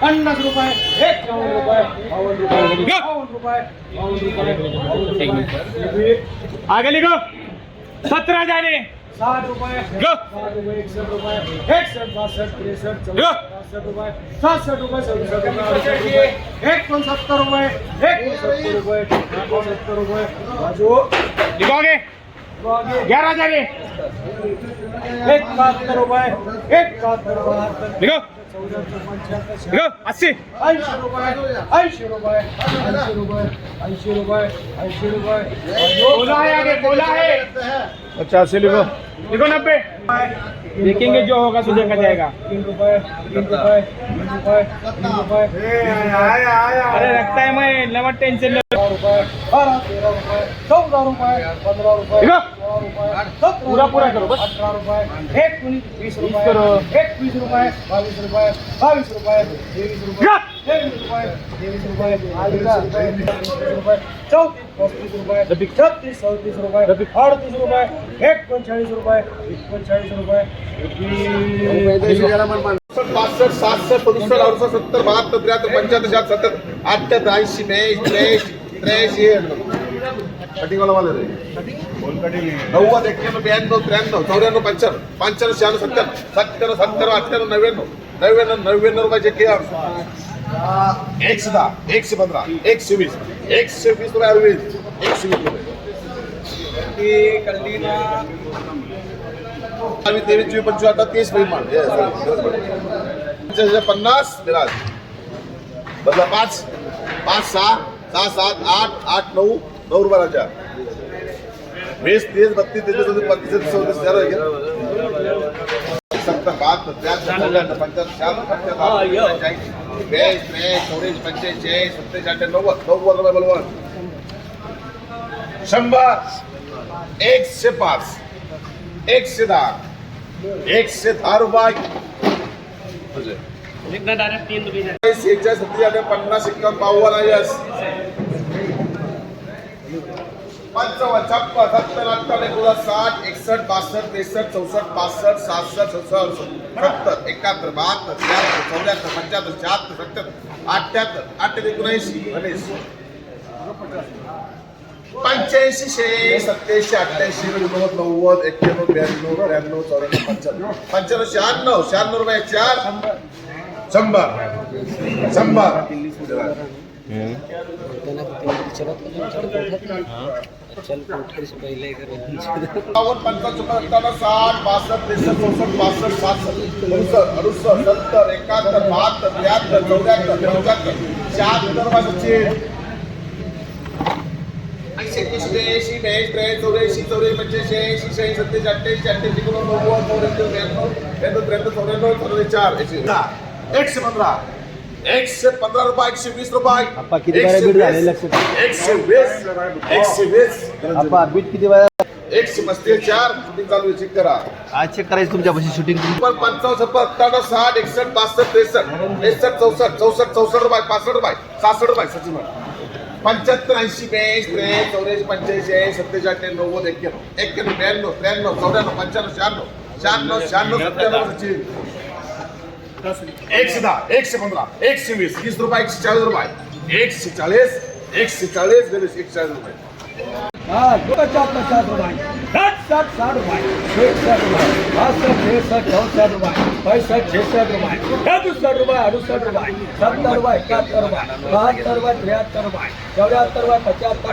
पन्नास रुपये रुपये बावन्न रुपये बावन्न रुपये बावन्न रुपये रुपये आगे लिखो। सत्रह जाने। साठ रुपये. साठ रुपये एकसठ रुपये एकसठ बासष्ट त्रेसष्ट गो. चौसष्ट रुपये सातसष्ट रुपये सदुसष्ट रुपये रुपये एकोणसत्तर रुपये रुपये एकोणसत्तर रुपये बाजू। लिखो आगे आगे। ग्यारह हज़ार लिखो अस्सी। बोला है आगे बोला है। पचासी लिखो। लिखो नब्बे। देखेंगे जो होगा सो देखा जाएगा। तीन तीन तीन तीन अरे रखता है मैं लमट टेंशन ले बारह तेरह रुपये चौदह रुपये पंद्रह लिखो। सोलह रुपये सत्रह पूरा करो। अठारह रुपये एक उन्नीस बीस करो। एक बीस रुपये बाईस रुपये बाईस रुपये तेईस लिखो। तेईस रुपये तेईस रुपये चौबीस रुपये चौतीस पस्तीस रुपये छत्तीस चौतीस रुपये अडतीस एकोणचाळीस रुपये एकोणचाळीस रुपये एकवीस पासष्ट सहासष्ट सदुसष्ट अडुसष्ट सत्तर बहात्तर पंच्याहत्तर शहात्तर सत्तर अठ्ठ्याहत्तर ऐंशी त्र्याऐंशी त्र्याऐंशी कटिंगवाला वाले रे नव्वद एक्क्याण्णव ब्याण्णव त्र्याण्णव चौऱ्याण्णव पंच्याण्णव पंच्याण्णव शहाण्णव सत्त्याण्णव सत्त्याण्णव सत्तर अठ्ठ्याण्णव नव्याण्णव नव्याण्णव नव्याण्णव रुपयाचे के एकशे दहा एकशे पंधरा एकशे वीस एकशे वीस रुपये अरवीस एकशे वीस रुपये आम्ही तेवीस चोवीस पंचवीस आता तीस परिमाण पन्नास मिळाल बदला पाच पाच सहा सहा सात आठ आठ नऊ नऊ रुपयाच्या वीस तीस बत्तीस तेहतीस चौतीस पस्तीस चौतीस चार सत्तर बहात्तर त्र्याहत्तर पंच्याहत्तर शहात्तर सत्त्याहत्तर पंच्याऐंशी बेचाळीस त्रेचाळीस चौऱ्याऐंशी पंच्याऐंशी चाळीस सत्तेचाळीस अठ्ठ्याण्णव नव्वद नव्वद रुपये बरोबर शंभर एकशे पाच एकशे दहा एकशे दहा रुपये सेहेचाळीस सत्तेचाळीस पन्नास एकावन्न बावन्न यस पंचावन्न छप्पन सत्तर अठ्ठावन्न एकोणसाठ साठ एकसष्ट बासष्ट त्रेसष्ट चौसष्ट पासष्ट सहासष्ट सदुसष्ट सत्तर एकाहत्तर बहात्तर त्र्याहत्तर चौऱ्याहत्तर पंच्याहत्तर शहात्तर सत्त्याहत्तर अठ्ठ्याहत्तर अठ्ठ्याहत्तर एकोणऐंशी गणेश पंच्याऐंशी शे सत्याऐंशी अठ्ठ्याऐंशी एकोणनव्वद नव्वद एक्क्याण्णव ब्याण्णव त्र्याण्णव चौऱ्याण्णव पंच्याण्णव पंच्याण्णव शहाण्णव शहाण्णव रुपये चार शंभर शंभर बावन्न पंचावन्न साठ बासष्ट त्रेसष्ट चौसष्ट पासष्ट सहासष्ट अडुसष्ट अडुसष्ट सत्तर एकाहत्तर बहात्तर त्र्याहत्तर चौऱ्याहत्तर पंच्याहत्तर शहात्तर ब्याऐंशी त्र्याऐंशी चौऱ्याऐंशी चौऱ्याऐंशी पंच्याऐंशी ऐंशी शहाऐंशी सत्तेचाळीस अठ्ठ्याऐंशी अठ्ठ्याऐंशी एकोणनव्वद नव्वद त्र्याण्णव ब्याण्णव त्र्याण्णव चौऱ्याण्णव चौऱ्याण्णव चार. एकशे पंधरा. एकशे पंधरा रुपये एकशे वीस रुपये. किती बारा बीट झाले लक्षात एकशे वीस एकशे वीस. आपा बीट किती वेळा एकशे पस्तीस चार. शूटिंग चालू चेक करा. आज चेक करायचं तुमच्यापाशी शूटिंग पण पंचावन्न छप्पन साठ एकसष्ट बासष्ट त्रेसष्ट. त्रेसष्ट चौसष्ट चौसष्ट चौसष्ट रुपये पासष्ट रुपये सहासष्ट रुपये सचिन पंच्याहत्तर ऐंशी ब्याऐंशी त्रेचाळीस चौऱ्याऐंशी पंच्याऐंशी ऐंशी सत्तेचाळीस नव्वद एक्क्याण्णव एक्क्याण्णव ब्याण्णव त्र्याण्णव चौऱ्याण्णव पंच्याण्णव शहाण्णव. शहाण्णव शहाण्णव सत्त्याण्णव सचिन हाँ साठ साठ रुपये। एकसठ रुपये। बासठ तिरसठ चौसठ रुपये। पैंसठ छसठ रुपये। सदुसठ रुपये, अडुसठ रुपये। सत्तर रुपये, इकहत्तर रुपये। बहत्तर रुपये त्र्याहत्तर रुपये। चौऱ्याहत्तर रुपये, पचहत्तर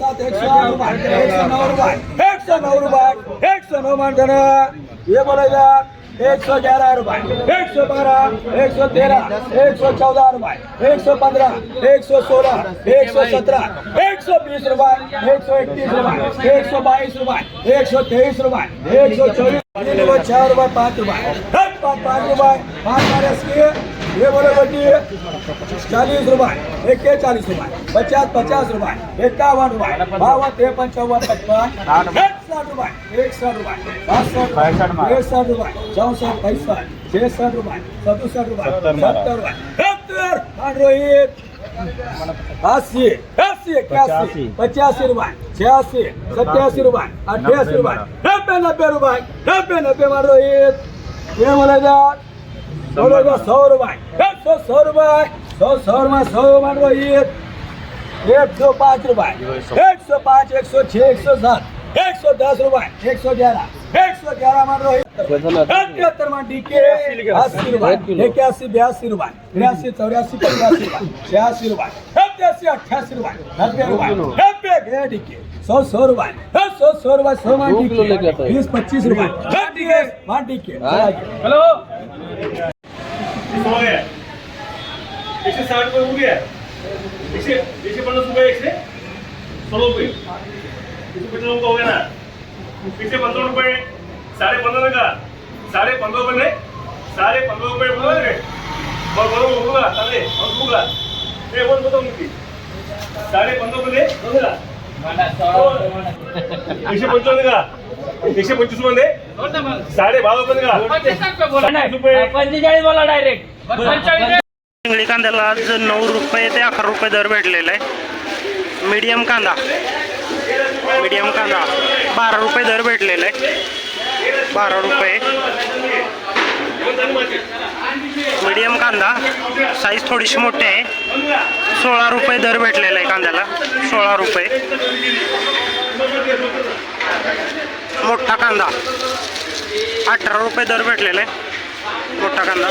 सात एक सौ आठ रुपये एक नौ रुपये एक सौ नौ रुपये एक सौ नौ मान देना ये बोलेगा एक सौ ग्यारह रुपए एक सौ बारह एक सौ तेरह एक सौ चौदह रुपए एक सौ पंद्रह एक सौ सोलह एक सौ सत्रह एक सौ बीस रुपए एक सौ इक्कीस रुपए एक सौ बाईस रुपए एक सौ तेईस रुपए एक सौ चौबीस छह रुपए पाँच रुपए पाँच पाँच पाँच किए ये बोले बची चालीस रुपए इक्के चालीस रुपए पचास पचास रुपए इक्यावन रुपए बावन तिरपन चौवन पचपन साठ बासठ तिरसठ चौसठ पैंसठ छसठ रुपए सत्तर रुपए सत्तर रोहित अस्सी अस्सी इक्यासी पचासी। रुपए छियासी सत्यासी रुपए अठासी रुपए नब्बे नब्बे रुपए नब्बे नब्बे रोहित। ये बोलेगा बोलेगा सौ सौ रुपए सौ सौ रुपए सौ मान बीस पच्चीस रुपए डीके हेलो हो गया साठ रुपये हो गया एकशे एकशे पन्नास रुपये एकशे सोळा रुपये एकशे पंचावन्न रुपये हो गया ना एकशे पंचावन्न रुपये साडे पंधरा का साडे पंधरा रुपये साडे पंधरा रुपये बरोबर आहे बरं बरोबर बघू का चालेल मग बघू का हे बोल मी साडे पंधरा रुपये का एकशे पंचावन्न का? एकशे पंचवीसमध्ये साडे बारा रुपये का? पंचेचाळीस बोला डायरेक्ट इंगळी कांद्याला आज नऊ रुपये ते अकरा रुपये दर भेटलेला आहे. मीडियम कांदा. मीडियम कांदा. बारा रुपये दर भेटलेला आहे. बारा रुपये. मीडियम कांदा. साईज थोडीशी मोठी आहे. सोळा रुपये दर भेटलेला आहे कांद्याला. सोळा रुपये. मोठा कांदा. अठरा रुपये दर भेटलेला आहे. मोठा कांदा.